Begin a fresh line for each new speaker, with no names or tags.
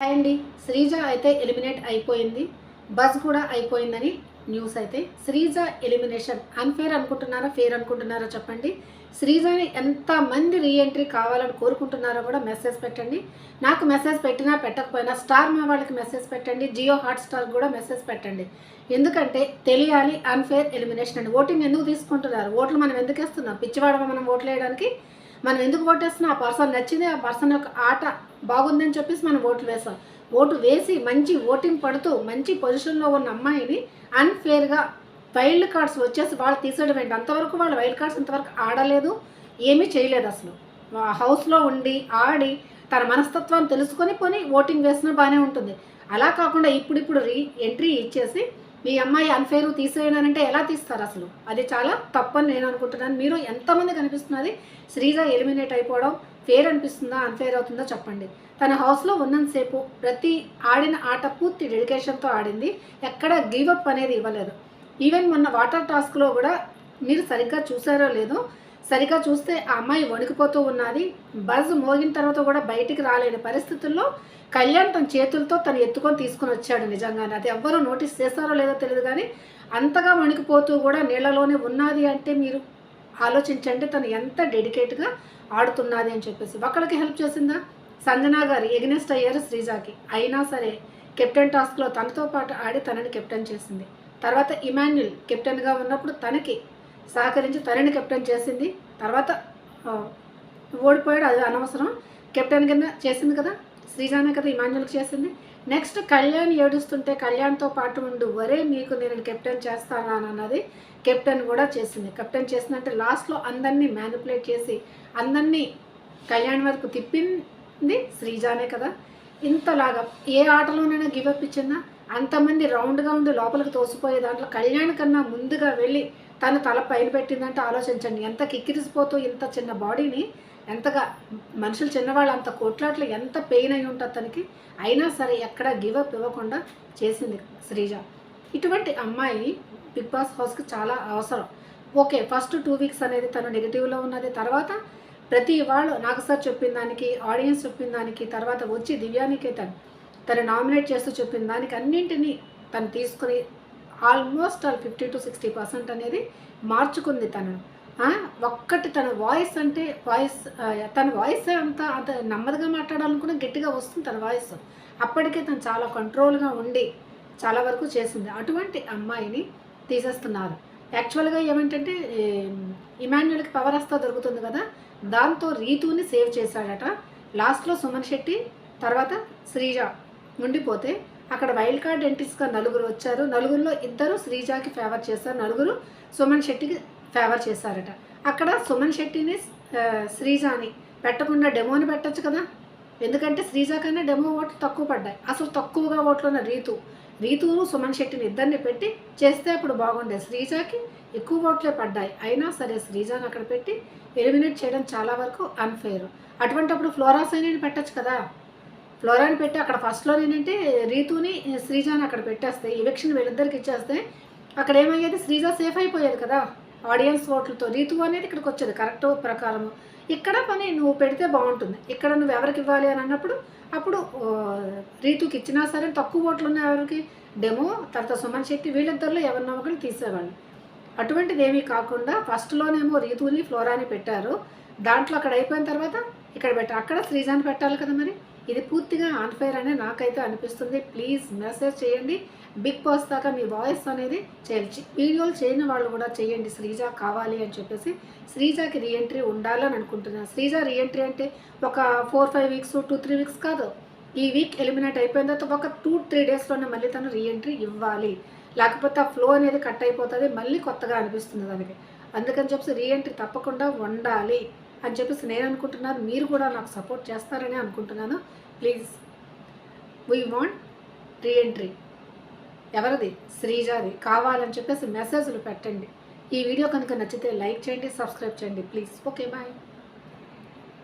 Hi అండి. శ్రీజ అయితే eliminate అయిపోయింది. బస్ కూడా అయిపోయిందని న్యూస్ అయితే. శ్రీజ ఎలిమినేషన్ అన్ఫేర్ అనుకుంటున్నారా ఫేర్ అనుకుంటున్నారా చెప్పండి. శ్రీజని ఎంతమంది రీఎంట్రీ కావాలని కోరుకుంటున్నారో కూడా మెసేజ్ పెట్టండి. నాకు మెసేజ్ పెట్టినా పెట్టకపోయినా స్టార్ మా వాళ్ళకి మెసేజ్ పెట్టండి. జియో హాట్ స్టార్ కూడా మెసేజ్ పెట్టండి. ఎందుకంటే తెలియాలి అన్ఫేర్ ఎలిమినేషన్ అండి. ఓటింగ్ ఎందుకు తీసుకుంటున్నారు? ఓట్లు మనం ఎందుకు వేస్తున్నాం? పిచ్చివాడమా మనం ఓట్లు వేయడానికి? మనం ఎందుకు ఓటేస్తున్నాం ఆ పర్సన్ నచ్చింది ఆ పర్సన్ యొక్క ఆట బాగుందని చెప్పేసి మనం ఓట్లు వేస్తాం. ఓటు వేసి మంచి ఓటింగ్ పడుతూ మంచి పొజిషన్లో ఉన్న అమ్మాయిని అన్ఫేర్గా వైల్డ్ కార్డ్స్ వచ్చేసి వాళ్ళు తీసేయడం ఏంటి? అంతవరకు వాళ్ళు వైల్డ్ కార్డ్స్ ఇంతవరకు ఆడలేదు ఏమీ చేయలేదు అసలు. హౌస్లో ఉండి ఆడి తన మనస్తత్వాన్ని తెలుసుకొని పోని ఓటింగ్ వేసినా బాగానే ఉంటుంది. అలా కాకుండా ఇప్పుడిప్పుడు రీ ఎంట్రీ ఇచ్చేసి మీ అమ్మాయి అన్ఫేరు తీసేయడానంటే ఎలా తీస్తారు అసలు? అది చాలా తప్పని నేను అనుకుంటున్నాను. మీరు ఎంతమంది కనిపిస్తున్నది శ్రీజ ఎలిమినేట్ అయిపోవడం ఫేర్ అనిపిస్తుందా అన్ఫేర్ అవుతుందా చెప్పండి. తన హౌస్లో ఉన్నంతసేపు ప్రతి ఆడిన ఆట పూర్తి డెడికేషన్తో ఆడింది. ఎక్కడ గివప్ అనేది ఇవ్వలేదు. ఈవెన్ మొన్న వాటర్ టాస్క్లో కూడా మీరు సరిగ్గా చూసారో లేదో సరిగా చూస్తే ఆ అమ్మాయి వణికిపోతూ ఉన్నది. బజ్ మోగిన తర్వాత కూడా బయటికి రాలేని పరిస్థితుల్లో కళ్యాణ్ తన చేతులతో తను ఎత్తుకొని తీసుకొని వచ్చాడు నిజంగానే. అది ఎవ్వరూ నోటీస్ చేస్తారో లేదో తెలియదు కానీ అంతగా వణికిపోతూ కూడా నీళ్ళలోనే ఉన్నది అంటే మీరు ఆలోచించండి తను ఎంత డెడికేట్గా ఆడుతున్నది అని చెప్పేసి. ఒకళ్ళకి హెల్ప్ చేసిందా? సంజనా గారు ఎగ్నెస్ట్ అయ్యారు శ్రీజాకి. అయినా సరే కెప్టెన్ టాస్క్లో తనతో పాటు ఆడి తనని కెప్టెన్ చేసింది. తర్వాత ఇమాన్యుల్ కెప్టెన్గా ఉన్నప్పుడు తనకి సహకరించి తనని కెప్టెన్ చేసింది. తర్వాత ఓడిపోయాడు. అది అనవసరం. కెప్టెన్ కింద చేసింది కదా శ్రీజానే కదా ఇమాన్యుల్కి చేసింది. నెక్స్ట్ కళ్యాణ్ ఏడుస్తుంటే కళ్యాణ్తో పాటు ఉండు వరే మీకు నేను కెప్టెన్ చేస్తాను అన్నది కెప్టెన్ కూడా చేసింది. కెప్టెన్ చేసిందంటే లాస్ట్లో అందరినీ మ్యానిపులేట్ చేసి అందరినీ కళ్యాణ్ వరకు తిప్పింది శ్రీజానే కదా. ఇంతలాగా ఏ ఆటలోనైనా గివప్ ఇచ్చిందా? అంతమంది రౌండ్గా ఉండి లోపలికి తోసిపోయే దాంట్లో కళ్యాణ్ కన్నా ముందుగా వెళ్ళి తను తల పైన పెట్టిందంటే ఆలోచించండి. ఎంత కిక్కిరిసిపోతూ ఇంత చిన్న బాడీని ఎంతగా మనుషులు చిన్నవాళ్ళు అంత కొట్లాట్లు ఎంత పెయిన్ అయి ఉంటుంది తనకి అయినా సరే ఎక్కడ గివప్ ఇవ్వకుండా చేసింది శ్రీజ. ఇటువంటి అమ్మాయి బిగ్ బాస్ హౌస్కి చాలా అవసరం. ఓకే ఫస్ట్ టూ వీక్స్ అనేది తను నెగిటివ్లో ఉన్నది. తర్వాత ప్రతి వాళ్ళు నాకు సార్ చెప్పిన దానికి ఆడియన్స్ చెప్పిన దానికి తర్వాత వచ్చి దివ్యానికే తను తను నామినేట్ చేస్తూ చెప్పిన దానికి అన్నింటినీ తను తీసుకుని almost all fifty to sixty percent అనేది మార్చుకుంది తను. ఒక్కటి తన వాయిస్ అంటే వాయిస్ తన వాయిస్ అంత అంత నెమ్మదిగా మాట్లాడాలనుకున్న గట్టిగా వస్తుంది తన వాయిస్. అప్పటికే తను చాలా కంట్రోల్గా ఉండి చాలా వరకు చేసింది. అటువంటి అమ్మాయిని తీసేస్తున్నారు. యాక్చువల్గా ఏమంటంటే ఇమాన్యుల్కి పవర్ వస్తా దొరుకుతుంది కదా దాంతో రీతుని సేవ్ చేశాడట. లాస్ట్లో సుమన్ శెట్టి తర్వాత శ్రీజ ఉండిపోతే అక్కడ వైల్డ్ కార్డ్ ఎంట్రీస్గా నలుగురు వచ్చారు. నలుగురిలో ఇద్దరు శ్రీజాకి ఫేవర్ చేశారు. నలుగురు సుమన్ శెట్టికి ఫేవర్ చేశారట. అక్కడ సుమన్ శెట్టిని శ్రీజాని పెట్టకుండా డెమోని పెట్టచ్చు కదా? ఎందుకంటే శ్రీజ కన్నా డెమో ఓట్లు తక్కువ పడ్డాయి. అసలు తక్కువగా ఓట్లు ఉన్న రీతు. రీతు సుమన్ శెట్టిని ఇద్దరిని పెట్టి చేస్తే అప్పుడు బాగుండే శ్రీజాకి ఎక్కువ ఓట్లే పడ్డాయి. అయినా సరే శ్రీజాని అక్కడ పెట్టి ఎలిమినేట్ చేయడం చాలా వరకు అన్ఫేర్ అటువంటప్పుడు ఫ్లోరా సైనిని పెట్టచ్చు కదా? ఫ్లోరాని పెట్టి అక్కడ ఫస్ట్లో ఏంటంటే రీతుని శ్రీజాని అక్కడ పెట్టేస్తే ఎలక్షన్ వీళ్ళిద్దరికి ఇచ్చేస్తే అక్కడ ఏమయ్యేది? శ్రీజ సేఫ్ అయిపోయేది కదా ఆడియన్స్ ఓట్లతో. రీతు అనేది ఇక్కడికి వచ్చేది కరెక్ట్ ప్రకారము. ఇక్కడ పని నువ్వు పెడితే బాగుంటుంది. ఇక్కడ నువ్వు ఎవరికి ఇవ్వాలి అని అన్నప్పుడు అప్పుడు రీతుకి ఇచ్చినా సరే తక్కువ ఓట్లు ఉన్న ఎవరికి? డెమో తర్వాత సుమన్ శెట్టి వీళ్ళిద్దరిలో ఎవరినో ఒకరు తీసేవాళ్ళు. అటువంటిది ఏమీ కాకుండా ఫస్ట్లోనేమో రీతుని ఫ్లోరాని పెట్టారు. దాంట్లో అక్కడ అయిపోయిన తర్వాత ఇక్కడ పెట్టారు అక్కడ శ్రీజాని పెట్టాలి కదా మరి? ఇది పూర్తిగా అన్ఫైర్ అనే నాకైతే అనిపిస్తుంది. ప్లీజ్ మెసేజ్ చేయండి. బిగ్ బాస్ దాకా మీ వాయిస్ అనేది చేయాలి వీడియోలు చేయని వాళ్ళు కూడా చేయండి. శ్రీజ కావాలి అని చెప్పేసి శ్రీజాకి రీఎంట్రీ ఉండాలని అనుకుంటున్నాను శ్రీజ రీఎంట్రీ అంటే ఒక four five weeks two three weeks కాదు. ఈ వీక్ ఎలిమినేట్ అయిపోయిన తర్వాత ఒక టూ త్రీ డేస్లోనే మళ్ళీ తను రీఎంట్రీ ఇవ్వాలి. లేకపోతే ఆ ఫ్లో అనేది కట్ అయిపోతుంది. మళ్ళీ కొత్తగా అనిపిస్తుంది దానికి అందుకని చెప్పేసి రీఎంట్రీ తప్పకుండా ఉండాలి. అని చెప్పేసి నేను అనుకుంటున్నాను మీరు కూడా నాకు సపోర్ట్ చేస్తారని అనుకుంటున్నాను. ప్లీజ్ వీ వాంట్ రీఎంట్రీ ఎవరిది? శ్రీజాది. కావాలని చెప్పేసి మెసేజ్లు పెట్టండి. ఈ వీడియో కనుక నచ్చితే లైక్ చేయండి సబ్స్క్రైబ్ చేయండి. Please okay bye